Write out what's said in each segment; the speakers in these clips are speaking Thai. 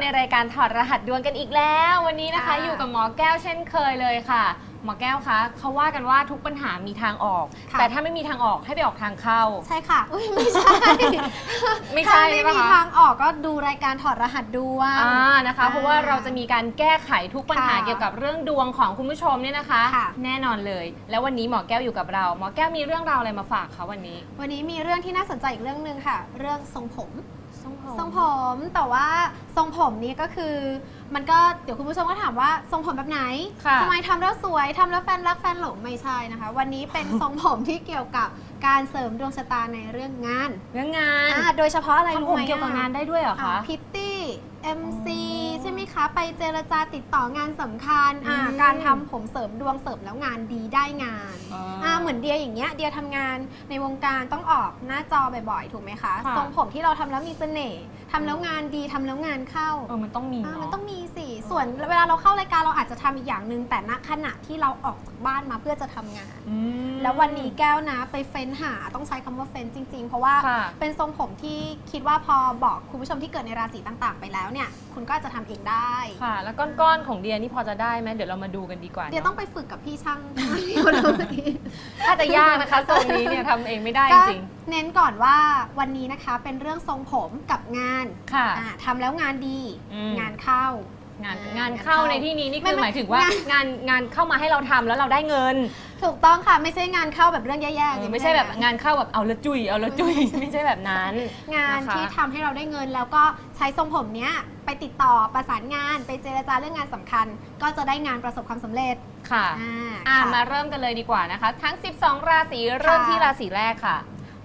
เราในรายการถอดรหัสดวงกันอีกแล้ว วันนี้นะคะค่ะอยู่กับหมอแก้วเช่นเคยเลยค่ะ หมอแก้วคะเขาว่ากันว่าทุกปัญหามีทางออก ค่ะ แต่ถ้าไม่มีทางออกให้ไปออกทางเข้า ใช่ค่ะ อุ้ยไม่ใช่ไม่ใช่ถ้าไม่ใช่ปะมีคะ ทางออกก็ดูรายการถอดรหัสดวง อ่านะคะ เพราะว่าเราจะมีการแก้ไขทุกปัญหาค่ะเกี่ยวกับเรื่องดวงของคุณผู้ชมเนี่ยนะคะ ค่ะ แน่นอนเลย แล้ววันนี้หมอแก้วอยู่กับเรา หมอแก้วมีเรื่องราวอะไรมาฝากคะวันนี้ วันนี้มีเรื่องที่น่าสนใจอีกเรื่องหนึ่งค่ะ เรื่องทรงผม ทรงผมทรงผมแต่ว่าทรงผมนี้ก็คือ มันก็เดี๋ยวคุณผู้ชมก็ถามว่าทรงผมแบบไหนค่ะ ทำไมทำแล้วสวยทำแล้วแฟนรักแฟนหลงไม่ใช่นะคะ วันนี้เป็น ทรงผมที่เกี่ยวกับการเสริมดวงชะตาในเรื่องงานเรื่องงานอ่าโดยเฉพาะอะไรรู้ทำผมไหมเกี่ยวกับงานได้ด้วยเหรอคะ พิตตี้ MC อ๋อใช่ไหม คะไปเจรจาติดต่องานสำคัญอ่าอืมการทำผมเสริมดวงเสริมแล้วงานดีได้งานอ่าอ่าเหมือนเดียอย่างเงี้ยเดียทำงานในวงการต้องออกหน้าจอบ่อยๆ ถูกไหมคะค่ะ ทรงผมที่เราทำแล้วมีเสน่ห์ทำแล้วงานดีทำแล้วงานเข้า เออมันต้องมีอ่าเนาะมันต้องมีสิ ส่วนเวลาเราเข้ารายการเราอาจจะทำอีกอย่างหนึ่งแต่ณขณะที่เราออกจากบ้านมาเพื่อจะทำงาน อืม แล้ววันนี้แก้วนะไปเฟ้นหาต้องใช้คำว่าเฟ้นจริง ๆ เพราะว่าค่ะเป็นทรงผมที่คิดว่าพอบอกคุณผู้ชมที่เกิดในราศีต่างๆ ไปแล้วเนี่ยคุณก็จะทำเองได้ ค่ะ แล้วก้อนๆของเดียนี่พอจะได้ไหมเดี๋ยวเรามาดูกันดีกว่าเดี๋ยวนาะต้องไปฝึกกับพี่ช่างที่เขาทำเองถ้าจะยากนะคะทรงนี้เนี่ยทำเองไม่ได้จก็ริง เน้นก่อนว่าวันนี้นะคะเป็นเรื่องทรงผมกับงานๆค่ะอ่าทำแล้วงานดีอืม งานเข้างานอ่างานเข้าเข้าในที่นี้นี่ไม่คือไม่หมายถึงว่างานงานเข้ามาให้เราทำแล้วเราได้เงินถูกต้องค่ะไม่ใช่งานเข้าแบบเรื่องแย่ๆเอออย่างไม่ใช่แบบนั้นงานเข้าแบบเอาละจุยเอาละจุยไม่ใช่แบบนั้นงานนะคะ ที่ทำให้เราได้เงินแล้วก็ใช้ทรงผมเนี้ยไปติดต่อประสานงาน ไปเจรจาเรื่องงานสำคัญ ก็จะได้งานประสบความสำเร็จค่ะ อ่าอ่าค่ะ มาเริ่มกันเลยดีกว่านะคะ ทั้ง 12 ราศีเริ่มค่ะ ที่ราศีแรกค่ะ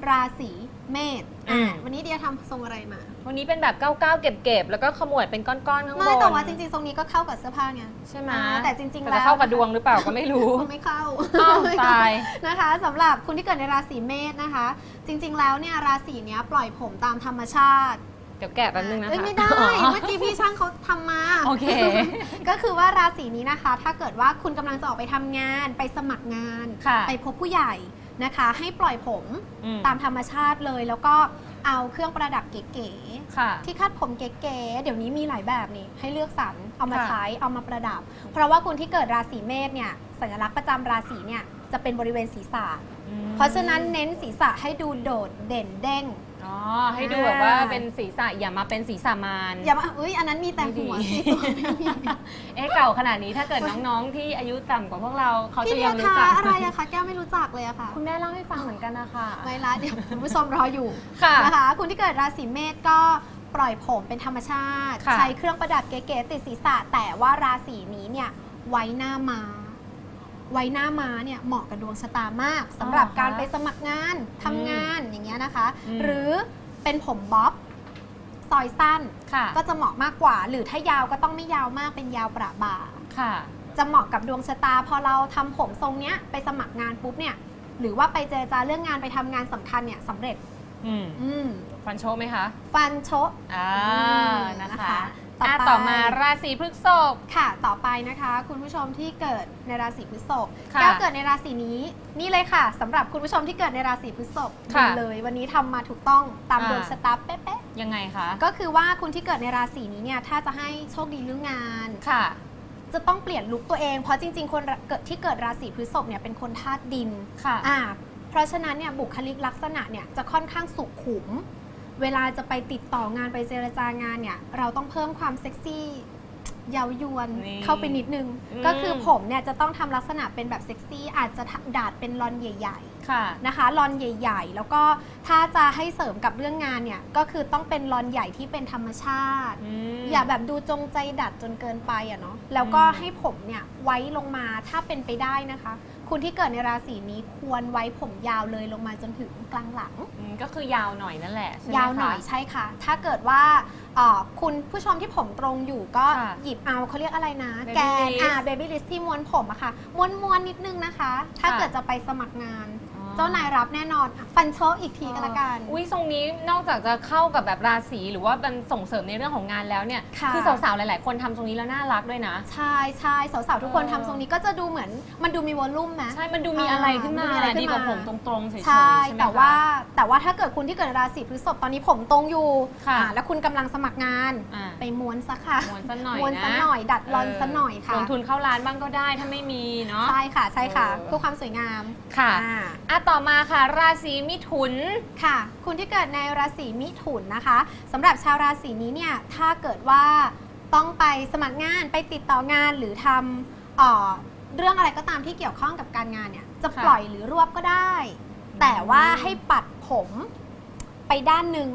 ราศีเมษอืมอ่าวันนี้เดียทำทรงอะไรมาวันนี้เป็นแบบก้าวๆเก็บๆแล้วก็ขมวดเป็นก้อนๆข้างบนไม่แต่ว่าจริงๆทรงนี้ก็เข้ากับเสื้อผ้าไง ใช่ไหมอ่าแต่จริงๆแต่แล้จะวเข้ากับดวงหรือเปล่าก็ไม่รู้ไม่เข้าอ้าวไม่ตาย นะคะสำหรับคุณที่เกิดในราศีเมษนะคะ จริงๆแล้วเนี่ยราศีเนี้ยปล่อยผมตามธรรมชาติ เดี๋ยวแกะแป๊บนึงนะคะเอ้ยไม่ได้อ๋อ เมื่อกี้พี่ช่างเขาทำมาโอเค ก็คือว่าราศีนี้นะคะ ถ้าเกิดว่าคุณกำลังจะออกไปทำงานไปสมัครงาน ค่ะไปพบผู้ใหญ่นะคะ ให้ปล่อยผมอืมตามธรรมชาติเลย แล้วก็เอาเครื่องประดับเก๋ค่ะ ๆที่คาดผมเก๋ๆเดี๋ยวนี้มีหลายแบบนี่ให้เลือกสรรเอามาค่ะ ใช้เอามาประดับ เพราะว่าคุณที่เกิดราศีเมษเนี่ยสัญลักษณ์ประจำราศีเนี่ยจะเป็นบริเวณศีรษะ อืมเพราะฉะนั้นเน้นศีรษะให้ดูโดดเด่นเด้ง อ๋อ ให้ดูแบบว่าเป็นศีรษะอย่ามาเป็นศีรษะมาร อย่ามาอุ้ยอันนั้นมีแต่หัวไม่ดี สิตัวไม่มีเอ๊ะเก่าขนาดนี้ถ้าเกิดน้องๆที่อายุต่ำกว่าพวกเราเขาพี่จะเดียัยงวรู้คะจักอะไรอะคะแก้วไม่รู้จักเลยอะค่ะคุณแม่เล่าให้ฟังเหมือนกันนะคะไม่ละเดี๋ยวคุณผู้ชมรออยู่ค่ะ นะคะ คุณที่เกิดราศีเมษก็ปล่อยผมเป็นธรรมชาติ ค่ะ ใช้เครื่องประดับเก๋ๆติดศีรษะ แต่ว่าราศีนี้เนี่ยไว้หน้ามา ไว้หน้าม้าเนี่ยเหมาะกับดวงชะตามากสำหรับการไปสมัครงานทำงานอย่างเงี้ยนะคะหรือเป็นผมบ๊อบซอยสั้น ค่ะ ก็จะเหมาะมากกว่า หรือถ้ายาวก็ต้องไม่ยาวมากเป็นยาวประบ่า ค่ะ จะเหมาะกับดวงชะตา พอเราทำผมทรงเนี้ยไปสมัครงานปุ๊บเนี่ยหรือว่าไปเจรจาเรื่องงานไปทำงานสำคัญเนี่ยสำเร็จ อืมอืม ฟันโชว์ไหมคะ ฟันโชะ อ่ามนะคะ ต่ออะไปต่อมาราศีพฤษภ ค่ะ ต่อไปนะคะ คุณผู้ชมที่เกิดในราศีพฤษภค่ะแก้วเกิดในราศีนี้นี่เลยค่ะสำหรับคุณผู้ชมที่เกิดในราศีพฤษภค่ะดูเลย วันนี้ทำมาถูกต้องตามอ่า ดวงชะตาเป๊ะยังไงคะ ๆก็คือว่าคุณที่เกิดในราศีนี้เนี่ยถ้าจะให้โชคดีเรื่องงาน ค่ะ จะต้องเปลี่ยนลุคตัวเอง เพราะจริง ๆ คนเกิดที่เกิดราศีพฤษภเนี่ยเป็นคนธาตุดินค่ะ อ่าเพราะฉะนั้นเนี่ยบุคลิกลักษณะเนี่ยจะค่อนข้างสุขุม เวลาจะไปติดต่องานไปเจรจางานเนี่ย เราต้องเพิ่มความเซ็กซี่เย้ายวนนี่เข้าไปนิดนึง อืม ก็คือผมเนี่ยจะต้องทำลักษณะเป็นแบบเซ็กซี่อาจจะดาดเป็นลอนใหญ่ ค่ะๆนะคะลอนใหญ่ ๆ แล้วก็ถ้าจะให้เสริมกับเรื่องงานเนี่ยก็คือต้องเป็นลอนใหญ่ที่เป็นธรรมชาติอืมอย่าแบบดูจงใจดัดจนเกินไปอะเนาะแล้วก็อืม ให้ผมเนี่ยไว้ลงมาถ้าเป็นไปได้นะคะ คุณที่เกิดในราศีนี้ควรไว้ผมยาวเลยลงมาจนถึงกลางหลัง อืมก็คือยาวหน่อยนั่นแหละใช่ไหมยาวหน่อยคะ ใช่ค่ะ ถ้าเกิดว่าเอ่อคุณผู้ชมที่ผมตรงอยู่ก็ค่ะหยิบเอาเขาเรียกอะไรนะ Baby แกน lift อ่าเบบี้ลิสที่ม้วนผมอะค่ะม้วนม้วนๆนิดนึงนะคะ ถ้าค่ะ เกิดจะไปสมัครงานอ๋อ เจ้านายรับแน่นอนอะฟันโชคอีกทีก็แล้วกัน อุ้ยทรงนี้นอกจากจะเข้ากับแบบราศีหรือว่ามันส่งเสริมในเรื่องของงานแล้วเนี่ยค่ะ อสาวๆหลาย ๆ คนทำทรงนี้แล้วน่ารักด้วยนะ ใช่ใช่สาวๆทุกคนเออทำทรงนี้ก็จะดูเหมือนมันดูมีวอลลุ่มไหมใช่มันดูมีอะไรขึ้นมาอ่ามีอะไรขึ้นมา ดีกว่าผมตรงๆเฉยๆใช่ใช่ไหมแต่คะว่าแต่ว่าถ้าเกิดคุณที่เกิดราศีพฤษภตอนนี้ผมตรงอยู่ค่ะอ่าแล้วคุณกำลังสมัครงาน อ่า ไปม้วนซะค่ะม้วนซะหน่อยม้วนนะซะหน่อย ดัดรอนซะหน่อยค่ะ ลงทุนเข้าร้านบ้างก็ได้ถ้าไม่มีเนาะ ใช่ค่ะใช่ค่ะเออ เพื่อความสวยงามค่ะ อ่า อะต่อมาค่ะ ราศีมิถุน ค่ะ คุณที่เกิดในราศีมิถุนนะคะสำหรับชาวราศีนี้เนี่ยถ้าเกิดว่าต้องไปสมัครงานไปติดต่องานหรือทำเอ่อเรื่องอะไรก็ตามที่เกี่ยวข้องกับการงานเนี่ยจะค่ะ ปล่อยหรือรวบก็ได้ แต่ว่าให้ปัดผมไปด้านหนึ่ง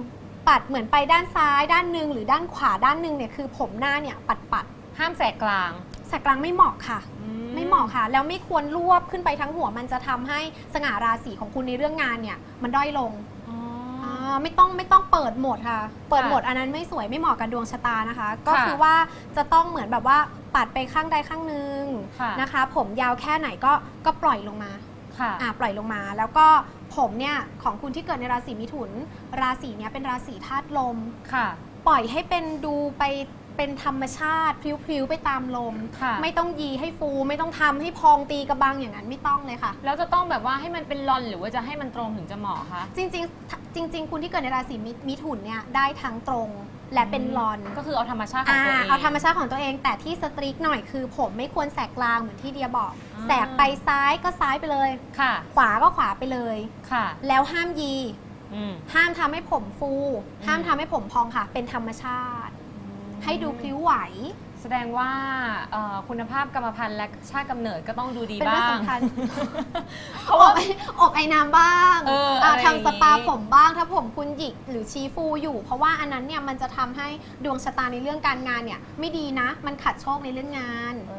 ปัดเหมือนไปด้านซ้าย ด้านหนึ่งหรือด้านขวาด้านหนึ่งเนี่ยคือผมหน้าเนี่ยปัดปัดห้ามแสกกลางๆแสกกลางไม่เหมาะค่ะ ไม่เหมาะค่ะ แล้วไม่ควรรวบขึ้นไปทั้งหัว มันจะทำให้สง่าราศีของคุณในเรื่องงานเนี่ย มันด้อยลงอ๋ออ่าไม่ต้องไม่ต้องเปิดโหมดค่ะ เปิดค่ะโหมดอันนั้นไม่สวยไม่เหมาะกับดวงชะตานะคะ ก็ค่ะคือว่าจะต้องเหมือนแบบว่าปัดไปข้างใดข้างหนึ่งค่ะ นะคะ ผมยาวแค่ไหนก็ก็ปล่อยลงมา ค่ะ อ่าปล่อยลงมาแล้วก็ผมเนี่ยของคุณที่เกิดในราศีมิถุน ราศีเนี้ยเป็นราศีธาตุลม ค่ะ ปล่อยให้เป็นดูไป เป็นธรรมชาติพลิ้วๆไปตามลม ค่ะ ไม่ต้องยีให้ฟู ไม่ต้องทำให้พองตีกระบังอย่างนั้นไม่ต้องเลยค่ะ แล้วจะต้องแบบว่าให้มันเป็นลอนหรือว่าจะให้มันตรงถึงจะเหมาะคะ จริงๆจริง ๆ คุณที่เกิดในราศีมิมิถุนเนี่ยได้ทั้งตรงและเป็นลอนก็คือเอาธรรมชาติของอ่าตัวเอง เอาธรรมชาติของตัวเองแต่ที่สตรีกหน่อยคือ ผมไม่ควรแสกกลางเหมือนที่เดียบอก อ่า แสกไปซ้ายก็ซ้ายไปเลย ค่ะ ขวาก็ขวาไปเลย ค่ะ แล้วห้ามยี อืม ห้ามทำให้ผมฟู ห้ามทำให้ผมพองค่ะ เป็นธรรมชาติ ให้ดูพลิ้วไหว แสดงว่าเอ่อคุณภาพกรรมพันธุ์และชาติกำเนิดก็ต้องดูดีเป็นบ้าเรื่องงสำคัญ เพราะอว่าบไออบไอ้น้ำบ้างเอออ่าอะไรอย่างงี้ ทำสปาผมบ้าง ถ้าผมคุณหยิกหรือชี้ฟูอยู่ เพราะว่าอันนั้นเนี่ยมันจะทำให้ดวงชะตาในเรื่องการงานเนี่ยไม่ดีนะ มันขัดโชคในเรื่องงาน เอ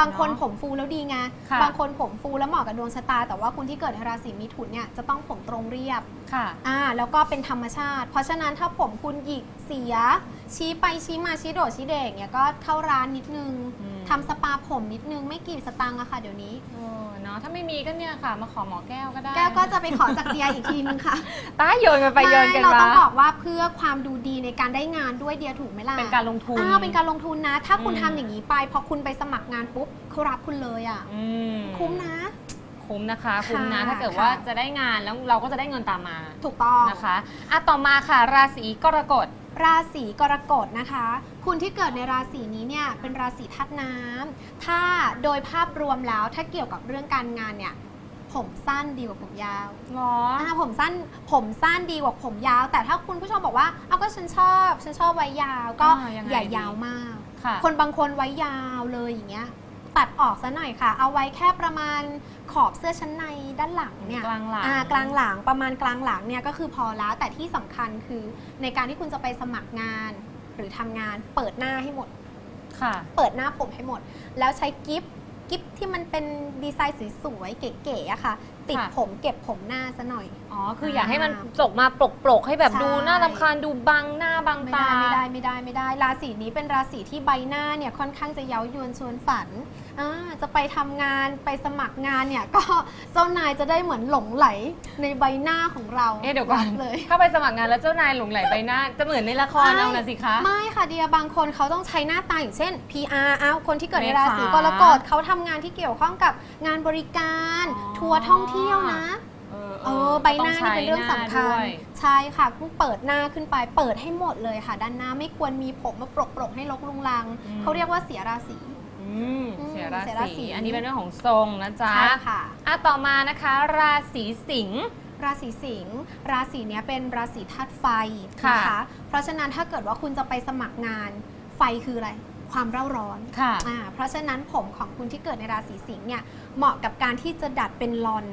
บางคนเนอะผมฟูแล้วดีไงค่ะ บางคนผมฟูแล้วเหมาะกับดวงชะตา แต่ว่าคุณที่เกิดในราศีมิถุนเนี่ยจะต้องผมตรงเรียบค่ะ อ่าแล้วก็เป็นธรรมชาติ เพราะฉะนั้นถ้าผมคุณหยิกเสีย ชี้ไปชี้มาชี้โดดชี้เด่งเนี่ยก็เข้าร้านนิดนึงอืม ทำสปาผมนิดนึงไม่กี่สตางค์อะค่ะเดี๋ยวนี้เออ เนาะถ้าไม่มีก็เนี่ยค่ะ มาขอหมอแก้วก็ได้แก้วก็จะไปขอจากเดียอีกทีนึงค่ะตายโยนกันไปโยนกันเรามาต้องบอกว่าเพื่อความดูดีในการได้งานด้วยเดียถูกไหมล่ะเป็นการลงทุนอ่าเป็นการลงทุนนะ ถ้าคุณอืมทำอย่างนี้ไปพอคุณไปสมัครงานปุ๊บเขารับคุณเลยอะอืมคุ้มนะคุ้มนะคะคุ้มนะค่ะถ้าเกิดว่าจะได้งานแล้วเราก็จะได้เงินตามมา ถูกต้องนะคะอะต่อมาค่ะ ราศีกรกฎ ราศีกรกฎนะคะ คุณที่เกิดในราศีนี้เนี่ยเป็นราศีธาตุน้ำถ้าโดยภาพรวมแล้วถ้าเกี่ยวกับเรื่องการงานเนี่ยผมสั้นดีกว่าผมยาวหรออ่าผมสั้นผมสั้นดีกว่าผมยาว แต่ถ้าคุณผู้ชมบอกว่าเอาก็ฉันชอบฉันชอบไว้ยาวก็อ่ายังไงอย่าดี ยาวมาก ค่ะ คนบางคนไว้ยาวเลยอย่างเงี้ยตัดออกซะหน่อยค่ะ เอาไว้แค่ประมาณ ขอบเสื้อชั้นในด้านหลังเนี่ยกลางหลัง อ่ากลางหลังประมาณกลางหลังเนี่ยก็คือพอแล้วแต่ที่สำคัญคือในการที่คุณจะไปสมัครงาน หรือทำงานเปิดหน้าให้หมด ค่ะ เปิดหน้าผมให้หมด แล้วใช้กิฟต์กิฟต์ที่มันเป็นดีไซน์สวยๆเก๋ๆอะค่ะ ติดค่ะ ผมเก็บผมหน้าซะหน่อย อ๋อ คืออยากให้มันจกมาปลกๆ ให้แบบใช่ดูน่ารำคาญดูบังหน้าบังไม่ตา ได้ไม่ได้ไม่ได้ไม่ได้ราศีนี้เป็นราศีที่ใบหน้าเนี่ยค่อนข้างจะเย้ายวนชวนฝัน อ่าจะไปทำงานไปสมัครงานเนี่ย ก็เจ้านายจะได้เหมือนหลงไหลในใบหน้าของเราเอ๊ะเดี๋ยวก่อนเลย เข้าไปสมัครงานแล้วเจ้านายหลงไหลไปหน้า จะเหมือนในละครไม่เอานะสิคะ ไม่ค่ะเดียบางคนเขาต้องใช้หน้าตาอย่างเช่น PR เอาคนที่เกิดในเมษาราศีกรกฎเขาทำงานที่เกี่ยวข้องกับงานบริการ อ๋อ ทัวร์ท่องเที่ยวนะ เออเออใบหน้านี่เป็นเรื่องสำคัญด้วยใช่ค่ะคุณเปิดหน้าขึ้นไป เปิดให้หมดเลยค่ะ ด้านหน้าไม่ควรมีผมมาปรกปรกๆให้ลกลุงลัง อืม เขาเรียกว่าเสียราศี อืมอืมเสียราเสียราศีศี อันนี้เป็นเรื่องของทรงนะจ๊ะใช่ค่ะ อะต่อมานะคะ ราศีสิงห์ ราศีสิงห์ราศีเนี้ยเป็นราศีธาตุไฟค่ะนะคะ เพราะฉะนั้นถ้าเกิดว่าคุณจะไปสมัครงานไฟคืออะไร ความเร่าร้อนค่ะ อ่าเพราะฉะนั้นผมของคุณที่เกิดในราศีสิงห์เนี่ยเหมาะกับการที่จะดัดเป็นลอน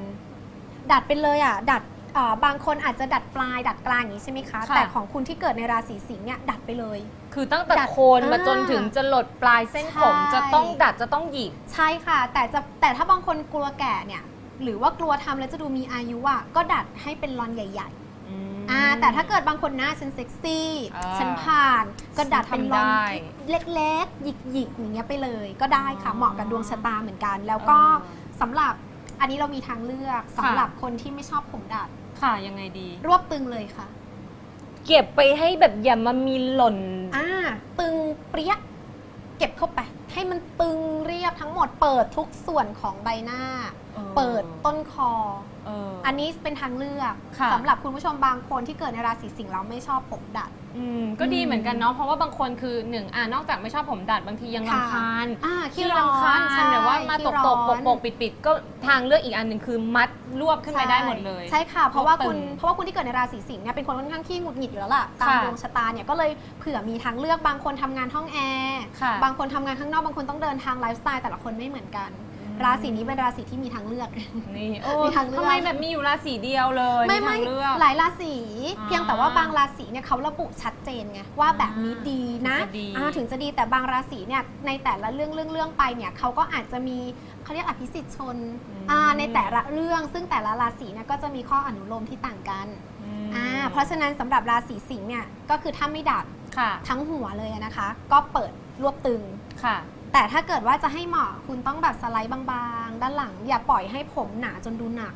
ดัดเป็นเลยอะดัด เอ่อบางคนอาจจะดัดปลายดัดกลางอย่างนี้ใช่ไหมคะ ค่ะ แต่ของคุณที่เกิดในราศีสิงห์เนี่ยดัดไปเลย คือตั้งแต่ดัดโคนมาอ่าจนถึงจะหลดปลายเส้นผมใช่ จะต้องดัดจะต้องหยิก ใช่ค่ะ แต่จะแต่ถ้าบางคนกลัวแก่เนี่ยหรือว่ากลัวทำแล้วจะดูมีอายุอะก็ดัดให้เป็นลอนใหญ่ๆอ่าแต่ถ้าเกิดบางคนหน้าฉันเซ็กซี่ อ่าฉันผ่านก็ดัดเป็นรอนทำได้เล็กๆ หยิกๆอย่างเงี้ยไปเลย ก็ได้ค่ะ อ๋อเหมาะกับดวงชะตาเหมือนกัน แล้วก็เออ สำหรับ อันนี้เรามีทางเลือกสำหรับคนที่ไม่ชอบผมดัด ค่ะยังไงดี รวบตึงเลยค่ะ เก็บไปให้แบบอย่ามามีหล่น อ่า ตึงเปรี้ยเก็บเข้าไป ให้มันตึงเรียบทั้งหมดเปิดทุกส่วนของใบหน้าเปิดต้นคอเออ อันนี้เป็นทางเลือกค่ะ สำหรับคุณผู้ชมบางคนที่เกิดในราศีสิงห์แล้วไม่ชอบผมดัด อืมก็ดีเหมือนกันเนาะเพราะว่าบางคนคือหนึ่งอ่านอกจากไม่ชอบผมดัดบางทียังค่ะ รำคาญอ่าขี้ขี้ร้อรำคานญใช่หรือว่ามาตขี้กร้ตกปอกนปกปิดปิดก็ทางเลือกอีกอันหนึ่งคือมัดรวบขึ้นไปได้หมดเลย ใช่ค่ะ เพราะว่าคุณตึงเพราะว่าคุณที่เกิดในราศีสิงห์เนี่ยเป็นคนค่อนข้างขี้หงุดหงิดอยู่แล้วล่ะตามค่ะดวงชะตาเนี่ยก็เลยเผื่อมีทางเลือกบางคนทำงานห้องแอร์ค่ะ บางคนทำงานข้างนอกบางคนต้องเดินทางไลฟ์สไตล์แต่ละคนไม่เหมือนกัน ราศีนี้เป็นราศีที่มีทางเลือก นี่โอ้มีทางเลือก ทำไมแบบมีอยู่ราศีเดียวเลยไม่ทาไม่งเลือก หลายราศีอ่าเพียงแต่ว่าบางราศีเนี่ยเขาระบุชัดเจนไงว่าแบบนี้ดีนะถึงจะดี อ่าถึงจะดีแต่บางราศีเนี่ยในแต่ละเรื่องเรื่องเรื่องไปเนี่ยเขาก็อาจจะมีเขาเรียกอภิสิทธิ์ชนอ่าในแต่ละเรื่องซึ่งแต่ละราศีเนี่ยก็จะมีข้ออนุโลมที่ต่างกันมอ่าเพราะฉะนั้นสำหรับราศีสิงห์เนี่ยก็คือถ้าไม่ดัดค่ะ ทั้งหัวเลยนะคะ ก็เปิดรวบตึง ค่ะ แต่ถ้าเกิดว่าจะให้เหมาะคุณต้องแบบสไลด์บางๆ ด้านหลัง อย่าปล่อยให้ผมหนาจนดูหนัก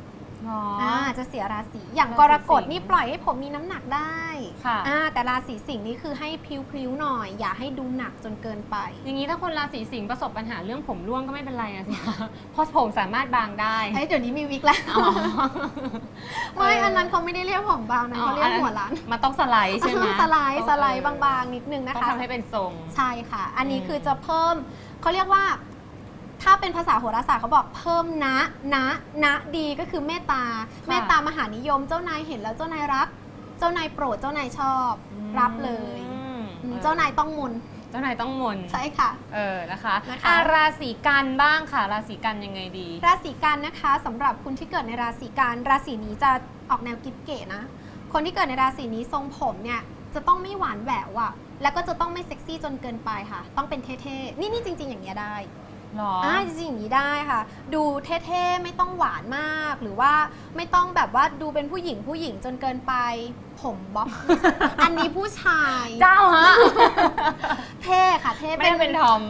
อ๋ออ่าจะเสียราศีอย่างราศีกรกฎสิงห์นี่ปล่อยให้ผมมีน้ำหนักได้ค่ะ อ่าแต่ราศีสิงห์นี่คือให้พลิ้วๆหน่อย อย่าให้ดูหนักจนเกินไป อย่างนี้ถ้าคนราศีสิงห์ประสบปัญหาเรื่องผมร่วงก็ไม่เป็นไรนะสิคะเพราะผมสามารถบางได้ เฮ้ยเดี๋ยวนี้มีวิกแล้วอ๋อ ไม่อันนั้นเขาไม่ได้เรียกผมบางนะอ๋อเขาเรียกอันนั้นหัวล้านมันต้องสไลด์ใช่ไหมสไลด์สไลด์เออบางๆนิดนึงนะต้องคะ ทำให้เป็นทรง ใช่ค่ะ อันนี้อืม คือจะเพิ่มเขาเรียกว่า ถ้าเป็นภาษาโหราศาสตร์เขาบอกเพิ่มนะนะนะดีก็คือเมตตา เมตตามหานิยม เจ้านายเห็นแล้วเจ้านายรัก เจ้านายโปรดเจ้านายชอบ รับเลยอืมอืมเจ้านายต้องมนเจ้านายต้องมนใช่ค่ะ เออนะคะนะคะ อะราศีกันบ้างค่ะ ราศีกันยังไงดี ราศีกันนะคะสำหรับคุณที่เกิดในราศีกันราศีนี้จะออกแนวกิ๊บเก๋นะ คนที่เกิดในราศีนี้ทรงผมเนี่ยจะต้องไม่หวานแหววอะแล้วก็จะต้องไม่เซ็กซี่จนเกินไปค่ะ ต้องเป็นเท่ๆนี่นี่จริง ๆ อย่างเงี้ยได้ หรออ่าจริงๆอย่างนี้ได้ค่ะ ดูเท่ๆไม่ต้องหวานมาก หรือว่าไม่ต้องแบบว่าดูเป็นผู้หญิงผู้หญิงจนเกินไป ผมบ๊อบ อันนี้ผู้ชายเจ้าฮะเท่ค่ะเท่ไม่ได้เป็นทอม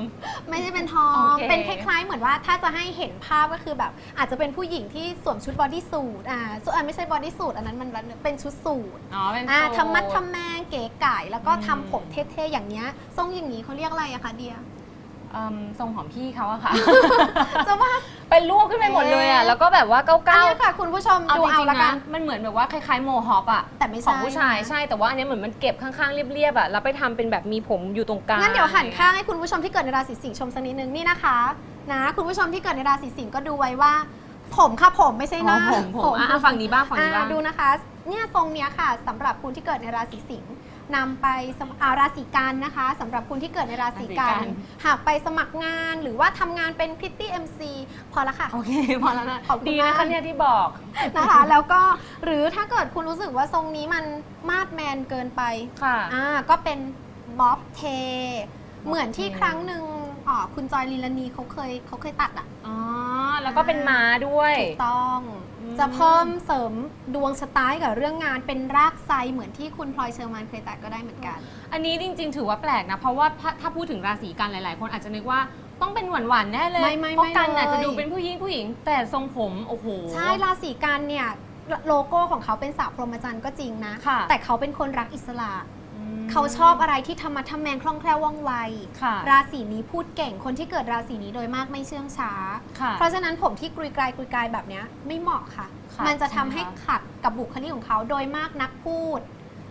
ไม่ได้เป็นทอโอมเค เป็นคล้าย ๆ เหมือนว่าถ้าจะให้เห็นภาพก็คือแบบ อาจจะเป็นผู้หญิงที่สวมชุดบอดี้สูทอ่าส่วนอ่าไม่ใช่บอดี้สูทอันนั้นมันเป็นชุดสูท อ๋อเป็นอ่าโซ ทำมัดทำแมงเก๋ไก่แล้วก็อืม ทำผมเท่ๆอย่างเนี้ยทรงอย่างนี้เขาเรียกอะไรอะคะเดีย เอิ่มทรงของพี่เขาอะค่ะ จะว่า เป็นลวกขึ้นไปหมดเลยอะแล้วก็แบบว่าเก้าอันเก้านี้ค่ะ คุณผู้ชมเอาดูจเอาริงละๆกันะนมันเหมือนแบบว่าคล้ายๆโมฮอปอะแต่ไม่ขใช่องผู้ชายนะใช่แต่ว่าอันเนี้ยเหมือนมันเก็บข้างๆเรียบๆอะแล้วไปทำเป็นแบบมีผมอยู่ตรงกลางงั้นเดี๋ยวหันข้างให้คุณผู้ชมที่เกิดในราศีสิงห์ชมสักนิดนึงนี่นะคะ นะ คุณผู้ชมที่เกิดในราศีสิงห์ก็ดูไว้ว่า ผมค่ะผมไม่ใช่หอ๋อน้าผมผมอะฝั่งนี้บ้างฝั่งนี้บ้าง อ่าดูนะคะ เนี่ยทรงเนี้ยค่ะสำหรับคุณที่เกิดในราศีสิงห์ นำไปสมอ่าราศีกันนะคะสำหรับคุณที่เกิดในราศีกัราศีกัน น หากไปสมัครงานหรือว่าทำงานเป็นพิตตี้เอ็มซีพอละค่ะ โอเคพอแล้วนะขอบคุณดีมานะกคะเนี่ยที่บอก นะคะแล้วก็หรือถ้าเกิดคุณรู้สึกว่าทรงนี้มันมาดแมนเกินไปค่ะ อ่าก็เป็นบ๊อบเทบ๊อบเทเหมือนที่ครั้งหนึ่งอ๋อคุณจอยลีลานีเขาเคยเขาเคยตัดอะ อ๋อ แล้วก็เป็นม้าด้วย ถูกต้องอืม จะเพิ่มเสริมดวงชะตาให้กับเรื่องงานเป็นรากไซเหมือนที่คุณพลอยเชอร์มานเคยตัดก็ได้เหมือนกัน อันนี้จริง ๆ ถือว่าแปลกนะ เพราะว่าถ้าถ้าพูดถึงราศีกันหลาย ๆ คนอาจจะนึกว่าต้องเป็นหวานๆแน่เลย ไม่ไม่เพราะกันไม่เลยอาจจะดูเป็นผู้หญิงผู้หญิง แต่ทรงผมโอ้โห ใช่ราศีกันเนี่ยโลโก้ของเขาเป็นสาวพรหมจรรย์ก็จริงนะค่ะแต่เขาเป็นคนรักอิสระอืม เขาชอบอะไรที่ธรรมะทำแมงคล่องแคล่วว่องไว ค่ะ ราศีนี้พูดเก่ง คนที่เกิดราศีนี้โดยมากไม่เชื่องช้า ค่ะ เพราะฉะนั้นผมที่กรุยกรายกรุยกรายแบบเนี้ยไม่เหมาะค่ะ ค่ะมันจะทำใช่ไหมให้คะ ขัดกับบุคลิกของเขาโดยมากนักพูด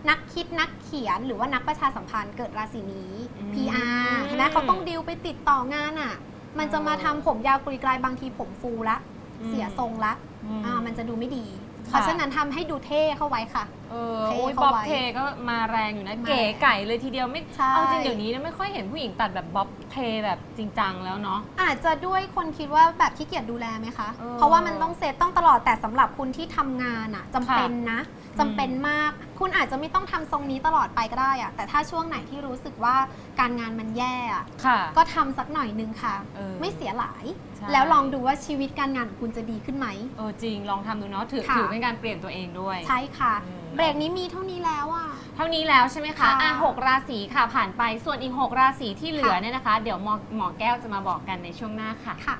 นักคิดนักเขียนหรือว่านักประชาสัมพันธ์เกิดราศีนี้ PR เห็นไหมเขาต้องดิวไปติดต่องานอะ มันจะมาทำผมยาวกรุยกรายบางทีผมฟูละเสียทรงละ อืม อ่ามันจะดูไม่ดีค่ะเพราะฉะนั้นทำให้ดูเท่เข้าไว้ค่ะเออเท่โอ้ยเข้าบ๊อบไว้ เทก็มาแรงอยู่นะ มาเก๋ไก่เลยทีเดียวไม่ใช่ เอาจริงเดี๋ยวนี้นะไม่ค่อยเห็นผู้หญิงตัดแบบบ๊อบเทแบบจริงจังแล้วเนาะ อาจจะด้วยคนคิดว่าแบบขี้เกียจดูแลไหมคะ เออเพราะว่ามันต้องเซตต้องตลอดแต่สำหรับคุณที่ทำงานอะจำเป็นนะ จำเป็นมาก คุณอาจจะไม่ต้องทำทรงนี้ตลอดไปก็ได้อะแต่ถ้าช่วงไหนที่รู้สึกว่าการงานมันแย่อะค่ะ ก็ทำสักหน่อยนึงค่ะ เออไม่เสียหลาย ใช่ แล้วลองดูว่าชีวิตการงานของคุณจะดีขึ้นไหม เออจริงลองทำดูเนาะถือค่ะ ถือเป็นการเปลี่ยนตัวเองด้วย ใช่ค่ะ อืม เบรกนี้มีเท่านี้แล้วอะเท่านี้แล้วใช่ไหมคะค่ะอะหกราศีค่ะผ่านไปส่วนอีก6ราศีที่เหลือค่ะ เนี่ยนะคะ เดี๋ยวหมอหมอแก้วจะมาบอกกันในช่วงหน้าค่ะ ค่ะ